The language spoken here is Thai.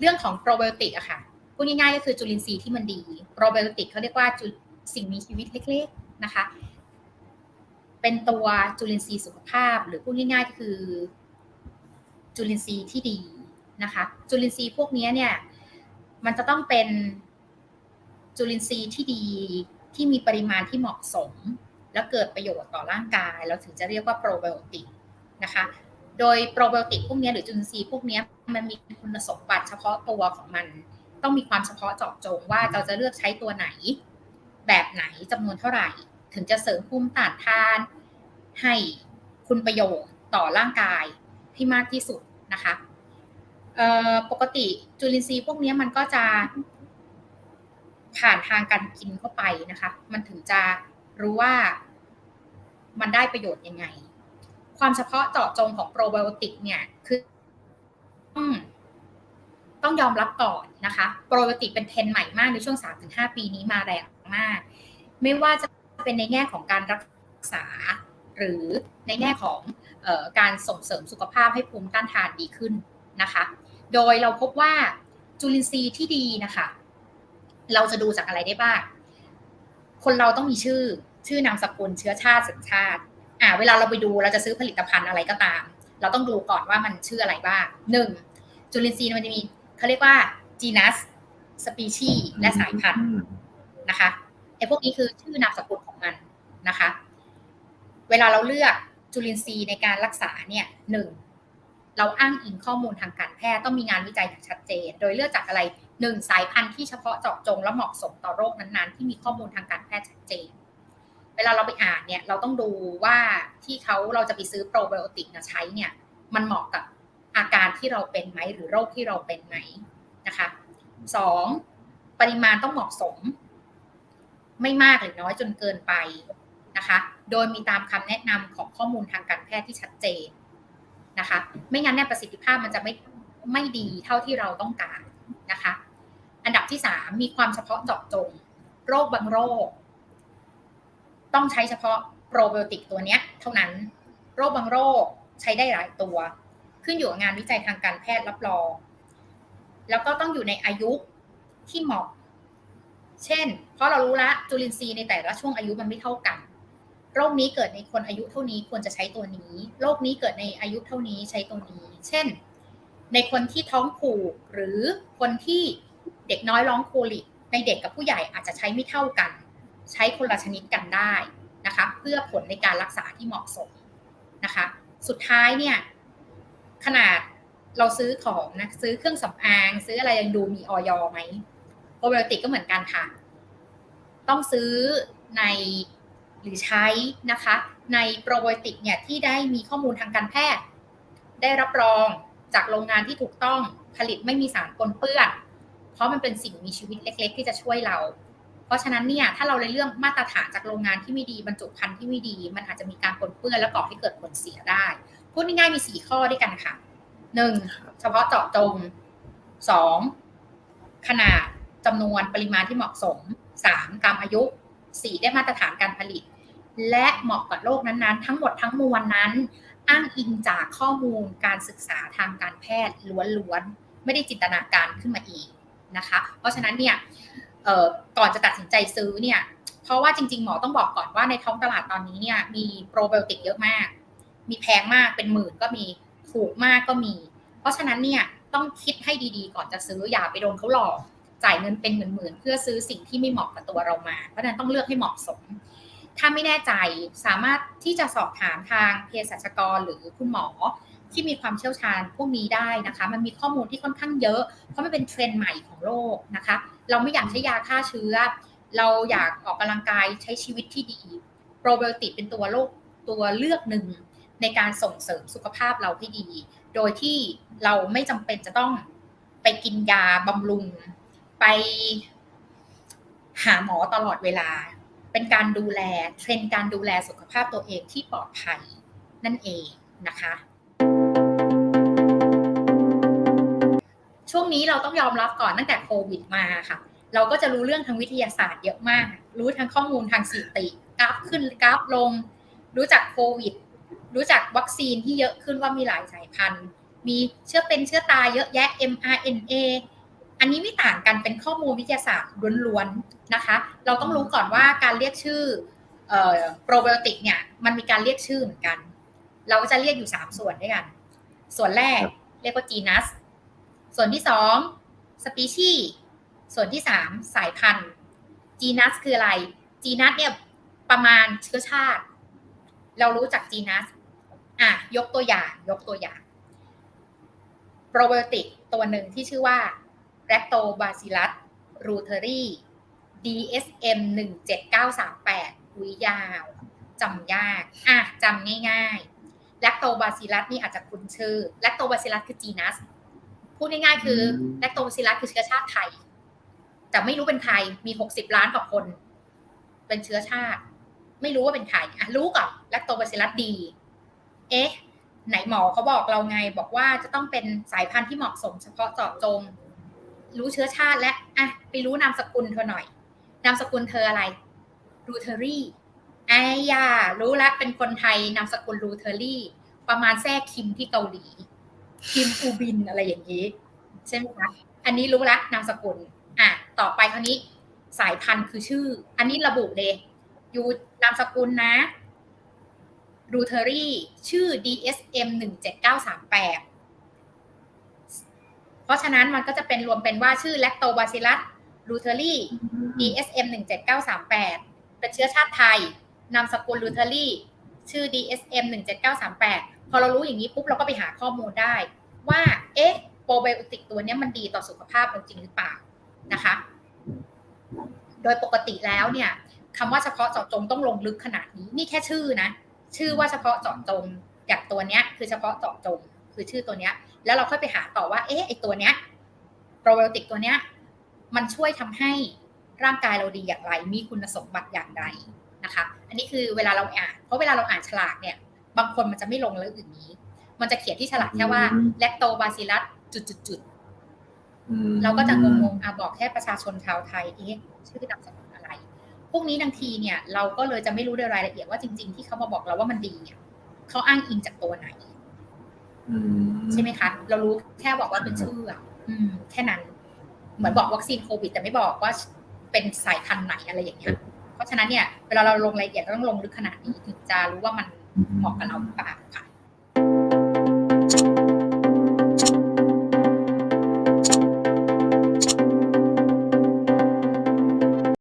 เรื่องของโปรไบโอติกอะค่ะพูดง่ายๆก็คือจุลินทรีย์ที่มันดีโปรไบโอติกเขาเรียกว่าจุสิ่งมีชีวิตเล็กๆนะคะ เป็นตัวจุลินทรีย์สุขภาพ หรือพูดง่าย ๆ ก็คือ จุลินทรีย์ที่ดีนะคะ จุลินทรีย์พวกนี้เนี่ย มันจะต้องเป็นจุลินทรีย์ที่ดีที่มีปริมาณที่เหมาะสม และเกิดประโยชน์ต่อร่างกาย เราถึงจะเรียกว่าโปรไบโอติกนะคะ โดยโปรไบโอติกพวกนี้หรือจุลินทรีย์พวกนี้มันมีคุณสมบัติเฉพาะตัวของมัน ต้องมีความเฉพาะเจาะจงว่าเราจะเลือกใช้ตัวไหน แบบไหนจำนวนเท่าไหร่ ถึงจะเสริมภูมิต้านทาน ให้คุณประโยชน์ต่อร่างกายให้มากที่สุดนะคะปกติจุลินทรีย์พวกนี้มันก็จะผ่านทางการกินเข้าไปนะคะ มันถึงจะรู้ว่ามันได้ประโยชน์ยังไง ความเฉพาะเจาะจงของโปรไบโอติกเนี่ยคือต้องต้องยอมรับก่อนนะคะโปรไบโอติกเป็นเทรนใหม่มากในช่วง 3-5 ปีนี้มาแรงมาก ไม่ว่าจะเป็นในแง่ของการรักษา หรือในแง่ของออการส่งเสริมสุขภาพให้ภูมิต้านทานดีขึ้นนะคะ โดยเราพบว่าจุลินทรีย์ที่ดีนะคะ เราจะดูจากอะไรได้บ้าง คนเราต้องมีชื่อ ชื่อนามสกุลเชื้อชาติสัญชาติ อ่าเวลาเราไปดูเราจะซื้อผลิตภัณฑ์อะไรก็ตาม เราต้องดูก่อนว่ามันชื่ออะไรบ้างหนึ่งจุลินทรีย์มันจะมีเขาเรียกว่า genus species และสายพันธุ์นะคะไอ้พวกนี้คือชื่อนามสกุลของมันนะคะ เวลาเราเลือกจุลินทรีย์ในการรักษาเนี่ยหนึ่งเราอ้างอิงข้อมูลทางการแพทย์ต้องมีงานวิจัยอย่างชัดเจน โดยเลือกจากอะไรหนึ่งสายพันธุ์ที่เฉพาะเจาะจงและเหมาะสมต่อโรคนั้นๆ ที่มีข้อมูลทางการแพทย์ชัดเจนเวลาเราไปอ่านเนี่ยเราต้องดูว่าที่เขาเราจะไปซื้อโปรไบโอติกมาใช้เนี่ยมันเหมาะกับอาการที่เราเป็นไหมหรือโรคที่เราเป็นไหมนะคะสองปริมาณต้องเหมาะสม ไม่มากหรือน้อยจนเกินไปนะคะ โดยมีตามคำแนะนำของข้อมูลทางการแพทย์ที่ชัดเจนนะคะ ไม่งั้นเนี่ยประสิทธิภาพมันจะไม่ไม่ดีเท่าที่เราต้องการนะคะ อันดับที่สามมีความเฉพาะเจาะจง โรคบางโรค ต้องใช้เฉพาะโปรไบโอติกตัวนี้เท่านั้น โรคบางโรคใช้ได้หลายตัว ขึ้นอยู่กับงานวิจัยทางการแพทย์รับรอง แล้วก็ต้องอยู่ในอายุที่เหมาะ เช่น เพราะเรารู้ละจุลินทรีย์ในแต่ละช่วงอายุมันไม่เท่ากัน โรคนี้เกิดในคนอายุเท่านี้ควรจะใช้ตัวนี้ โรคนี้เกิดในอายุเท่านี้ใช้ตัวนี้ เช่น ในคนที่ท้องผูกหรือคนที่เด็กน้อยร้องโคลิกในเด็กกับผู้ใหญ่อาจจะใช้ไม่เท่ากัน ใช้คนละชนิดกันได้นะคะเพื่อผลในการรักษาที่เหมาะสมนะคะสุดท้ายเนี่ยขนาดเราซื้อของนะซื้อเครื่องสำอาง ซื้ออะไรยังดูมีออยไหมโปรไบโอติกก็เหมือนกันค่ะ ต้องซื้อในหรือใช้นะคะ ในโปรไบโอติกเนี่ยที่ได้มีข้อมูลทางการแพทย์ ได้รับรองจากโรงงานที่ถูกต้องผลิตไม่มีสารปนเปื้อน เพราะมันเป็นสิ่งมีชีวิตเล็ก ๆ ที่จะช่วยเรา เพราะฉะนั้นเนี่ยถ้าเราในเรื่องมาตรฐานจากโรงงานที่ไม่ดีบรรจุภัณฑ์ที่ไม่ดี มันอาจจะมีการปนเปื้อนและก่อให้เกิดผลเสียได้พูดง่ายๆมีสี่ข้อด้วยกันค่ะหนึ่งเฉพาะเจาะจงสองขนาดจำนวนปริมาณที่เหมาะสมสามตามอายุสี่ได้มาตรฐานการผลิต และเหมาะกับโรคนั้นๆ ทั้งหมดทั้งมวลนั้น อ้างอิงจากข้อมูลการศึกษาทางการแพทย์ล้วนๆไม่ได้จินตนาการขึ้นมาอีกนะคะ เพราะฉะนั้นเนี่ย ก่อนจะตัดสินใจซื้อเนี่ย เพราะว่าจริง ๆ หมอต้องบอกก่อนว่าในท้องตลาดตอนนี้เนี่ย มีโปรไบโอติกเยอะมาก มีแพงมากเป็นหมื่นก็มีถูกมากก็มี เพราะฉะนั้นเนี่ยต้องคิดให้ดีๆ ก่อนจะซื้ออย่าไปโดนเขาหลอก จ่ายเงินเป็นหมื่นๆเพื่อซื้อสิ่งที่ไม่เหมาะกับตัวเรามา เพราะฉะนั้นต้องเลือกให้เหมาะสม ถ้าไม่แน่ใจสามารถที่จะสอบถามทางเภสัชกรหรือคุณหมอที่มีความเชี่ยวชาญพวกนี้ได้นะคะ มันมีข้อมูลที่ค่อนข้างเยอะ เพราะมันเป็นเทรนด์ใหม่ของโลกนะคะ เราไม่อยากใช้ยาฆ่าเชื้อ เราอยากออกกำลังกายใช้ชีวิตที่ดี โปรไบโอติกเป็นตัวโรคตัวเลือกหนึ่งในการส่งเสริมสุขภาพเราให้ดี โดยที่เราไม่จำเป็นจะต้องไปกินยาบำรุง ไปหาหมอตลอดเวลา เป็นการดูแลเทรนการดูแลสุขภาพตัวเองที่ปลอดภัยนั่นเองนะคะ ช่วงนี้เราต้องยอมรับก่อนตั้งแต่โควิดมาค่ะ เราก็จะรู้เรื่องทางวิทยาศาสตร์เยอะมาก รู้ทั้งข้อมูลทางสถิติ กราฟขึ้นกราฟลง รู้จักโควิด รู้จักวัคซีนที่เยอะขึ้นว่ามีหลายสายพันธุ์ มีเชื้อเป็นเชื้อตายเยอะแยะ mRNA อันนี้ไม่ต่างกันเป็นข้อมูลวิทยาศาสตร์ล้วนๆนะคะ เราต้องรู้ก่อนว่าการเรียกชื่อโปรไบโอติกเนี่ยมันมีการเรียกชื่อเหมือนกัน เราก็จะเรียกอยู่ 3 ส่วนด้วยกัน ส่วนแรกเรียกว่า genus ส่ ส่วนที่2 species ส่วนที่3สายพันธุ์ genus คืออะไร genus เนี่ยประมาณเชื้อชาติ เรารู้จัก genus อะยกตัวอย่าง ยกตัวอย่าง โปรไบโอติกตัวหนึ่งที่ชื่อว่า Lactobacillus reuteri DSM 17938อุยยาวจำยากอะจำง่ายๆ Lactobacillus นี่อาจจะคุ้นชื่อ Lactobacillus คือ genus พูดง่ายๆ คือ Lactobacillus คือเชื้อชาติไทย แต่ไม่รู้เป็นใครมี60ล้านกว่าคน เป็นเชื้อชาติ ไม่รู้ว่าเป็นใครอะรู้ก่อน Lactobacillus D เอ๊ะ ไหนหมอเขาบอกเราไง บอกว่าจะต้องเป็นสายพันธุ์ที่เหมาะสมเฉพาะเจาะจง รู้เชื้อชาติและอะไปรู้นามสกุลเธอหน่อย นามสกุลเธออะไรรูเทอรี่ไอ้ยารู้ละเป็นคนไทยนามสกุลรูเทอรี่ ประมาณแทรกคิมที่เกาหลี คิมอูบินอะไรอย่างนี้ ใช่ไหมคะอันนี้รู้ละนามสกุลอะต่อไปคราวนี้สายพันธุ์คือชื่อ อันนี้ระบุเลยอยู่นามสกุลนะรูเทอรี่ชื่อ DSM 17938 เพราะฉะนั้นมันก็จะเป็นรวมเป็นว่าชื่อ Lactobacillus r u t e r i DSM 17938 เป็นเชื้อชาติไทย นามสกุล r u t e r i ชื่อ DSM 17938 พอเรารู้อย่างนี้ปุ๊บเราก็ไปหาข้อมูลได้ ว่าเอ๊ะโปรไบโอติกตัวนี้มันดีต่อสุขภาพเราจริงหรือเปล่านะคะ โดยปกติแล้วเนี่ยคำว่าเฉพาะเจาะจงต้องลงลึกขนาดนี้ นี่แค่ชื่อนะ ชื่อว่าเฉพาะเจาะจงอย่างตัวเนี้ย คือเฉพาะเจาะจงคือชื่อตัวเนี้ย แล้วเราค่อยไปหาต่อว่าเอ๊ะไอตัวเนี้ยโปรไบโอติกตัวเนี้ยมันช่วยทำให้ร่างกายเราดีอย่างไร มีคุณสมบัติอย่างไรนะคะ อันนี้คือเวลาเราอ่าน เพราะเวลาเราอ่านฉลากเนี่ย บางคนมันจะไม่ลงลึกอย่างนี้ มันจะเขียนที่ฉลากแค่ว่าแลคโตบาซิลัสจุดๆเราก็จะงงๆอะบอกแค่ประชาชนชาวไทยเอ๊ะชื่อนามสกุลอะไร พวกนี้บางทีเนี่ย เราก็เลยจะไม่รู้ในรายละเอียดว่าจริง ๆ ที่เขามาบอกเราว่ามันดีเนี่ยเขาอ้างอิงจากตัวไหนใช่ไหมคะ เรารู้แค่บอกว่าเป็นชื่ออะแค่นั้น เหมือนบอกวัคซีนโควิด แต่ไม่บอกว่าเป็นสายพันธุ์ไหนอะไรอย่างเงี้ย เพราะฉะนั้นเนี่ย เวลาเราลงรายละเอียดเราต้องลงลึกขนาดนี้ถึงจะรู้ว่ามัน เหมาะกับเราหรือเปล่าค่ะ